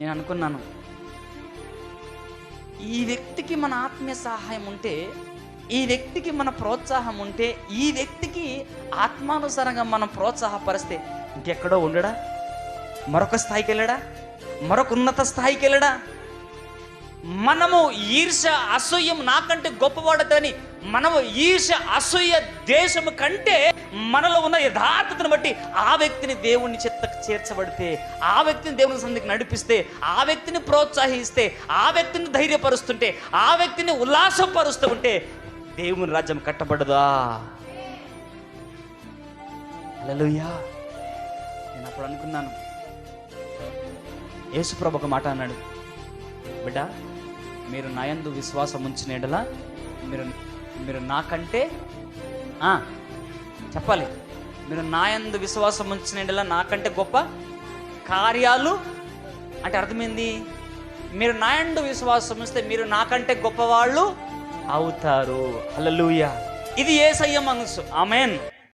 నేను అనుకున్నాను. ఈ వ్యక్తికి మన ఆత్మీయ సహాయం ఉంటే ఈ వ్యక్తికి మన ప్రోత్సాహం ఉంటే ఈ వ్యక్తికి ఆత్మానుసారంగా మనం ప్రోత్సాహపరిస్తే ఇంకెక్కడో ఉండడా? మరొక స్థాయికి వెళ్ళడా? మరొక ఉన్నత స్థాయికి వెళ్ళడా? మనము ఈర్ష అసూయం నాకంటే గొప్పవాడదని మనము ఈర్ష అసూయ దేశము కంటే మనలో ఉన్న యథార్థతను బట్టి ఆ వ్యక్తిని దేవుని చెత్తకు చేర్చబడితే ఆ వ్యక్తిని దేవుని సందికి నడిపిస్తే ఆ వ్యక్తిని ప్రోత్సహిస్తే ఆ వ్యక్తిని ధైర్యపరుస్తుంటే ఆ వ్యక్తిని ఉల్లాసపరుస్తూ ఉంటే దేవుని రాజ్యం కట్టబడదా? హల్లెలూయా. నేను అప్పుడు అనుకున్నాను. యేసుప్రభు ఒక మాట అన్నాడు. బిడ్డ మీరు నాయందు విశ్వాసం ఉంచిన ఎడల మీరు మీరు నాకంటే చెప్పాలి. మీరు నాయందు విశ్వాసం ఉంచిన ఎడల నాకంటే గొప్ప కార్యాలు అంటే అర్థమైంది? మీరు నాయందు విశ్వాసం ఉంచితే మీరు నాకంటే గొప్పవాళ్ళు అవుతారు. హల్లెలూయా. ఇది ఏ సయ్యం మనసు. ఆమెన్.